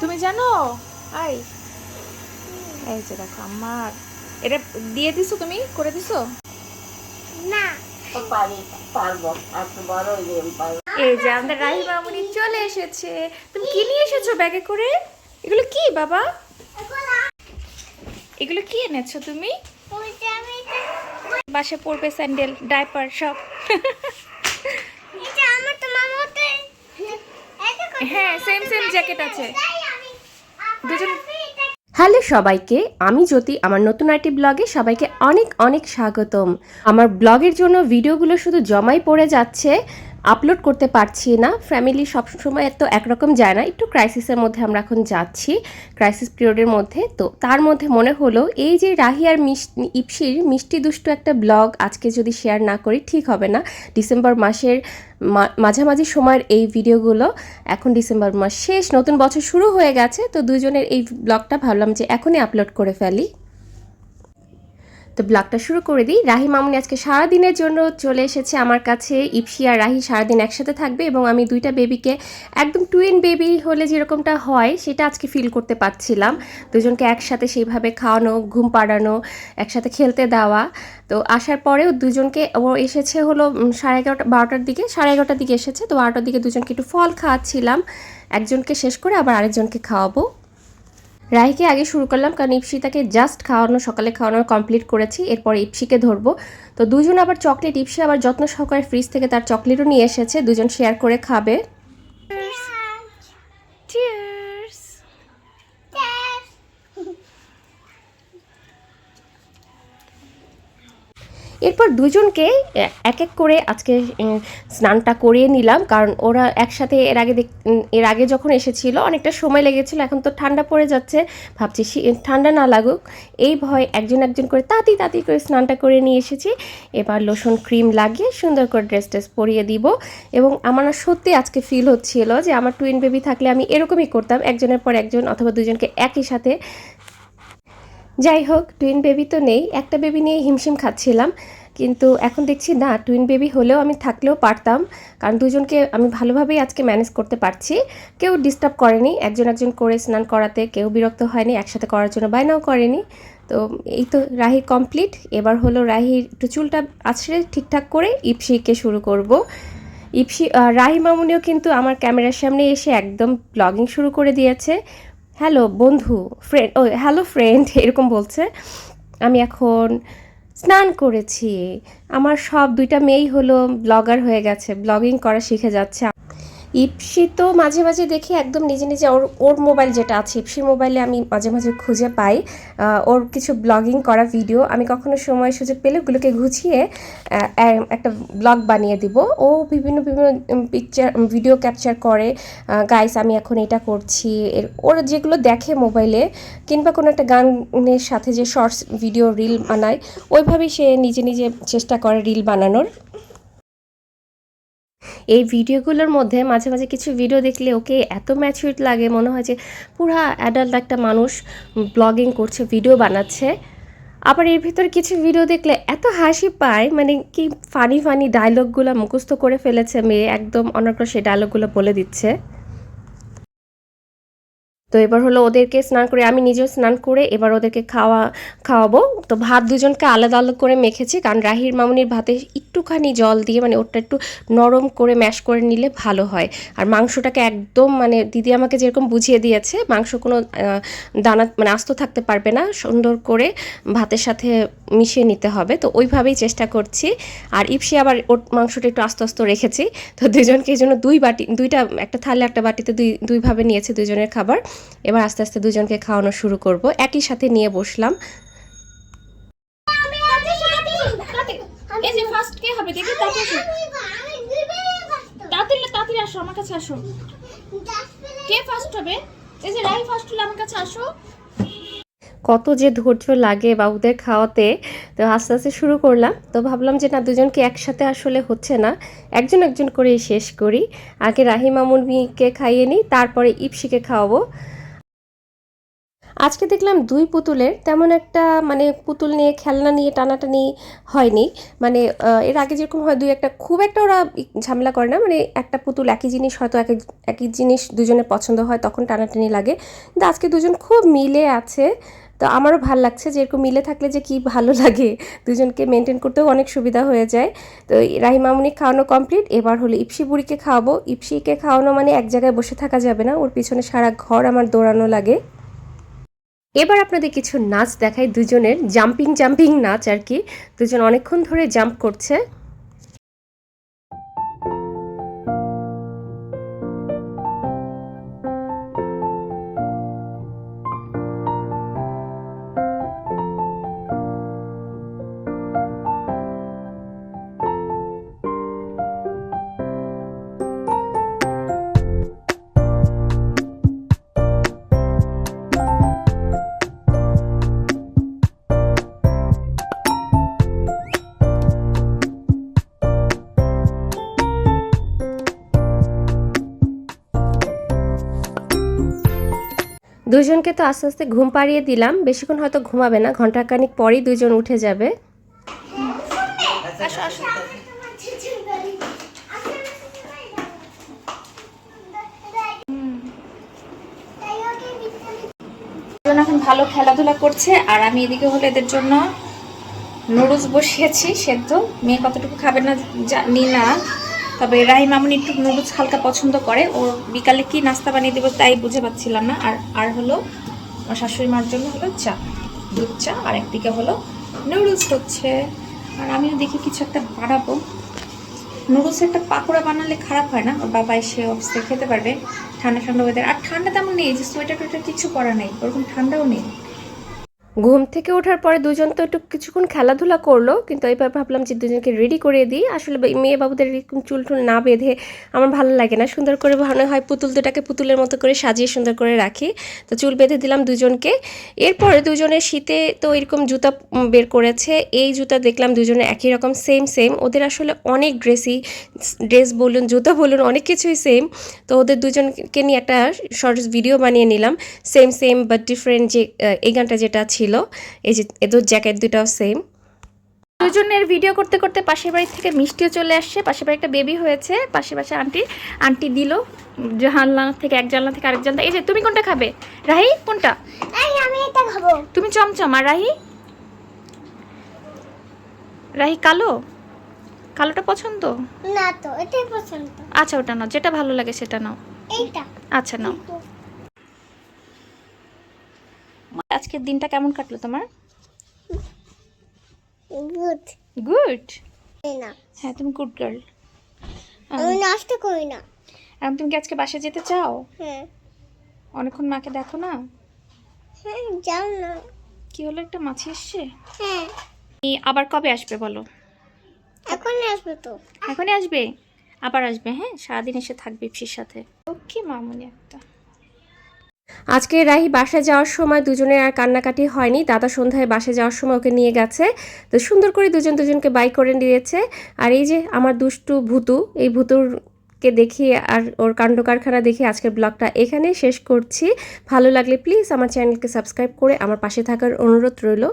তুমি জানো? আই। এই যে দেখো আমার। এটা দিয়ে দিছো তুমি? করে দিছো? না। হয়ে এই যে আমাদের রাহি মামুনি চলে এসেছে। তুমি কি নিয়ে এসেছ ব্যাগে করে? এগুলো কি বাবা? এগুলো কি এনেছো তুমি? বাসে পরবে স্যান্ডেল ডাইপার সব। হ্যাঁ সেম সেম জ্যাকেট আছে। দুজন হ্যালো সবাইকে, আমি জ্যোতি, আমার নতুন আইটি ব্লগে সবাইকে অনেক অনেক স্বাগতম। আমার ব্লগের জন্য ভিডিওগুলো শুধু জমাই পড়ে যাচ্ছে আপলোড করতে পারছি না। ফ্যামিলি সবসময় তো একরকম যায় না। একটু ক্রাইসিসের মধ্যে আমরা এখন যাচ্ছি। ক্রাইসিস পিরিয়ডের মধ্যে। তো তার মধ্যে মনে হলো, এই যে রাহি আর ইপসির মিষ্টি দুষ্টু একটা ব্লগ আজকে যদি শেয়ার না করি, ঠিক হবে না। ডিসেম্বর মাসের মাঝামাঝি সময়ের এই ভিডিওগুলো এখন ডিসেম্বর মাস শেষ। নতুন বছর শুরু হয়ে গেছে। তো দুজনের এই ব্লগটা ভাবলাম যে এখনই আপলোড করে ফেলি। তো ব্লগটা শুরু করে দিই। রাহি মামুনি আজকে সারা দিনের জন্য চলে এসেছে আমার কাছে। ইপসি আর রাহি সারাদিন একসাথে থাকবে এবং আমি দুইটা বেবিকে একদম টুইন বেবি হলে যেরকমটা হয় সেটা আজকে ফিল করতে পারছিলাম। দুজনকে একসাথে সেইভাবে খাওয়ানো, ঘুম পাড়ানো, একসাথে খেলতে দেওয়া। তো আসার পরেও দুজনকে ও এসেছে হলো সাড়ে এগারোটা, বারোটার দিকে, সাড়ে এগারোটার দিকে এসেছে। তো বারোটার দিকে দুজনকে একটু ফল খাওয়াচ্ছিলাম। একজনকে শেষ করে আবার আরেকজনকে খাওয়াবো। রাহিকে আগে শুরু করলাম, কারণ ইপসিতাকে জাস্ট খাওয়ানো, সকালে খাওয়ানো কমপ্লিট করেছি, এরপর ইপসিকে ধরবো। তো দুজন আবার চকলেট ইপসি আবার যত্ন সহকারে ফ্রিজ থেকে তার চকলেটও নিয়ে এসেছে, দুজন শেয়ার করে খাবে। এরপর দুজনকে এক এক করে আজকে স্নানটা করিয়ে নিলাম। কারণ ওরা একসাথে এর আগে এর আগে যখন এসেছিল, অনেকটা সময় লেগেছিল, এখন তো ঠান্ডা পড়ে যাচ্ছে। ভাবছি ঠান্ডা না লাগুক। এই ভয় একজন একজন করে তাঁতি তাঁতি করে স্নানটা করে নিয়ে এসেছি। এবার লোশন ক্রিম লাগিয়ে সুন্দর করে ড্রেস ট্রেস পরিয়ে দিব। এবং আমার সত্যি আজকে ফিল হচ্ছিল যে, আমার টুইন বেবি থাকলে আমি এরকমই করতাম। একজনের পর একজন অথবা দুজনকে একই সাথে যাই হোক টুইন বেবি তো নেই। একটা বেবি নিয়ে হিমশিম খাচ্ছিলাম। কিন্তু এখন দেখছি, না টুইন বেবি হলেও আমি থাকলেও পারতাম। কারণ দুজনকে আমি ভালোভাবেই আজকে ম্যানেজ করতে পারছি। কেউ ডিস্টার্ব করেনি। একজন একজন করে স্নান করাতে কেউ বিরক্ত হয়নি। একসাথে করার জন্য বায়নাও করেনি। তো এই তো রাহি কমপ্লিট এবার হলো রাহির একটু চুলটা আছড়ে ঠিকঠাক করে ইপসিকে শুরু করব। ইপসি রাহি মামুনিও কিন্তু আমার ক্যামেরার সামনে এসে একদম ব্লগিং শুরু করে দিয়েছে। হ্যালো বন্ধু ফ্রেন্ড ও হ্যালো ফ্রেন্ড এরকম বলছে। আমি এখন স্নান করেছি। আমার সব দুইটা মেয়েই হলো ব্লগার হয়ে গেছে ব্লগিং করা শিখে যাচ্ছে। ইপসি তো মাঝে মাঝে দেখি একদম নিজে নিজে ওর ওর মোবাইল যেটা আছে, ইপসির মোবাইলে আমি মাঝে মাঝে খুঁজে পাই। ওর কিছু ব্লগিং করা ভিডিও, আমি কখনো সময় সুযোগ পেলে ওগুলোকে গুছিয়ে একটা ব্লগ বানিয়ে দিব। ও বিভিন্ন বিভিন্ন পিকচার ভিডিও ক্যাপচার করে গাইস আমি এখন এটা করছি। এর, ওর যেগুলো দেখে মোবাইলে, কিংবা কোনো একটা গানের সাথে যে শর্টস ভিডিও রিল বানায়, ওইভাবেই সে নিজে নিজে চেষ্টা করে রিল বানানোর। এই ভিডিওগুলোর মধ্যে মাঝে মাঝে কিছু ভিডিও দেখলে ওকে এত ম্যাচিউর লাগে, মনে হয় যে পুরা অ্যাডাল্ট একটা মানুষ ব্লগিং করছে ভিডিও বানাচ্ছে। আবার এর ভিতরে কিছু ভিডিও দেখলে এত হাসি পায় মানে কি ফানি ফানি ডায়লগগুলো মুখস্থ করে ফেলেছে মেয়ে, একদম অনগ্র সেই ডায়লগগুলো বলে দিচ্ছে। তো এবার হলো ওদেরকে স্নান করে, আমি নিজেও স্নান করে এবার ওদেরকে খাওয়া, খাওয়াবো। তো ভাত দুজনকে আলাদা আলাদা করে মেখেছি, কারণ রাহির মামুনির ভাতে একটুখানি জল দিয়ে মানে ওটা একটু নরম করে ম্যাশ করে নিলে ভালো হয়। আর মাংসটাকে একদম মানে দিদি আমাকে যেরকম বুঝিয়ে দিয়েছে, মাংস কোনো দানা মানে আস্ত থাকতে পারবে না, সুন্দর করে ভাতের সাথে মিশিয়ে নিতে হবে। তো ওইভাবেই চেষ্টা করছি। আর ইপসি আবার ওর মাংসটা একটু আস্তে আস্তে রেখেছি। তো দুজনকে এই জন্য দুই বাটি, দুইটা, একটা থালে একটা বাটিতে দুই, দুইভাবে নিয়েছে দুজনের খাবার। এবার আস্তে আস্তে দুজনকে খাওয়ানো শুরু করব। একই সাথে নিয়ে বসলাম। এই যে ফার্স্ট কে হবে দেখি তাড়াতাড়ি আসো তাড়াতাড়ি তাড়াতাড়ি আসো আমার কাছে আসো। কে ফার্স্ট হবে? এই যে রাই ফার্স্ট হলে আমার কাছে আসো। কত যে ধৈর্য লাগে বাবুদের খাওয়াতে তো আস্তে আস্তে শুরু করলাম। তো ভাবলাম যে না দুজনকে একসাথে আসলে হচ্ছে না। একজন একজন করেই শেষ করি। আগে রাহি মামুনিকে খাইয়ে নিই তারপরে ইপসিকে খাওয়াবো। আজকে দেখলাম দুই পুতুলের তেমন একটা মানে পুতুল নিয়ে, খেলনা নিয়ে, টানাটানি হয়নি। মানে এর আগে যেরকম হয় দুই একটা, খুব একটা ওরা ঝামেলা করে না। মানে একটা পুতুল একই জিনিস, হয়তো এক এক- একই জিনিস দুজনের পছন্দ হয়, তখন টানাটানি লাগে। কিন্তু আজকে দুজন খুব মিলে আছে। তো আমারও ভালো লাগছে যে এরকম মিলে থাকলে যে কি ভালো লাগে। দুজনকে মেনটেন করতেও অনেক সুবিধা হয়ে যায়। তো রাহিমামুনি খাওয়ানো কমপ্লিট এবার হলো ইপসি বুড়িকে খাওয়াবো। ইপসিকে খাওয়ানো মানে এক জায়গায় বসে থাকা যাবে না। ওর পিছনে সারা ঘর আমার দৌড়ানো লাগে। এবার আপনাদের কিছু নাচ দেখায় দুজনের জাম্পিং জাম্পিং নাচ আর কি। দুজন অনেকক্ষণ ধরে জাম্প করছে। দুজনকে তো আস্তে আস্তে ঘুম পাড়িয়ে দিলাম। বেশিক্ষণ হয়তো ঘুমাবে না, ঘন্টাখানিক পরেই দুজন উঠে যাবে। এখন ভালো খেলাধুলা করছে, আর আমি এদিকে হলে এদের জন্য নুডলস বসিয়েছি, সেদ্ধ। মেয়ে কতটুকু খাবে না জানি না। তবে রাহি মামুনি একটু নুডলস হালকা পছন্দ করে। ওর বিকালে কি নাস্তা বানিয়ে দেবো তাই বুঝে পাচ্ছিলাম না। আর আর হলো আমার শাশুড়ি মার জন্য হলো চা, দুধ চা, আর একদিকে হলো নুডলস হচ্ছে। আর আমিও দেখি কিছু একটা বানাবো। নুডলস একটা পাকোড়া বানালে খারাপ হয় না? ওর বাবা এসে অফিসে খেতে পারবে। ঠান্ডা ঠান্ডা ওয়েদার আর ঠান্ডা তেমন নেই, যে সোয়েটার টোয়েটার কিছু পরা নেই, ওরকম ঠান্ডাও নেই। ঘুম থেকে ওঠার পরে দুজন তো একটু কিছুক্ষণ খেলাধুলা করল, কিন্তু এবার ভাবলাম যে দুজনকে রেডি করে দিই। আসলে মেয়ে বাবুদের এরকম চুল টুল না বেঁধে আমার ভালো লাগে না। সুন্দর করে মনে হয় পুতুল দুটাকে পুতুলের মতো করে সাজিয়ে সুন্দর করে রাখি। তো চুল বেঁধে দিলাম দুজনকে। এরপরে দুজনের শীতে তো এরকম জুতা বের করেছে। এই জুতা দেখলাম দুজনে একই রকম সেম সেম ওদের আসলে অনেক ড্রেসই ড্রেস বলুন, জুতা বলুন, অনেক কিছুই সেম তো ওদের দুজনকে নিয়ে একটা শর্টস ভিডিও বানিয়ে নিলাম। সেম সেম বাট ডিফারেন্ট যে এই গানটা যেটা ছিল এই যে এদের জ্যাকেট দুটাও সেম দুজনের ভিডিও করতে করতে পাশের বাড়ি থেকে মিষ্টিও চলে আসছে। পাশের বাড়ি একটা বেবি হয়েছে। পাশে পাশে আন্টি আন্টি দিল। জানলা থেকে এক জানলা থেকে আরেক জানলা। এই যে তুমি কোনটা খাবে? রাহি কোনটা? এই আমি এটা খাব। তুমি চমচম আর রাহি? রাহি কালো? কালোটা পছন্দ? না তো এটাই পছন্দ। আচ্ছা ওটা নাও। যেটা ভালো লাগে সেটা নাও। এইটা। আচ্ছা নাও। আজকের দিনটা কেমন কাটলো তোমার? গুড গুড না। হ্যাঁ তুমি গুড গার্ল আমি নষ্ট করি না। আর তুমি কি আজকে বাসায় যেতে চাও? হ্যাঁ। অনেকক্ষণ মাকে দেখো না? হ্যাঁ যাও না। কি হলো একটা মাছি এসছে? হ্যাঁ। আবার কবে আসবে বলো? এখন আসবে তো। এখনই আসবে? আবার আসবে হ্যাঁ? সারাদিন এসে থাকবে ইপসির সাথে। ওকে মামুনি একটা। আজকে রাহি বাসায় যাওয়ার সময় দুজনের আর কান্নাকাটি হয়নি, দাদা সন্ধ্যায় বাসায় যাওয়ার সময় ওকে নিয়ে গেছে। তো সুন্দর করে দুজন দুজনকে বাই করে দিয়েছে। আর এই যে আমার দুষ্টু ভুতু, এই ভূতুরকে দেখি আর ওর কাণ্ড কারখানা দেখি আজকের ব্লগটা এখানে শেষ করছি। ভালো লাগলে প্লিজ আমার চ্যানেলকে সাবস্ক্রাইব করে আমার পাশে থাকার অনুরোধ রইল।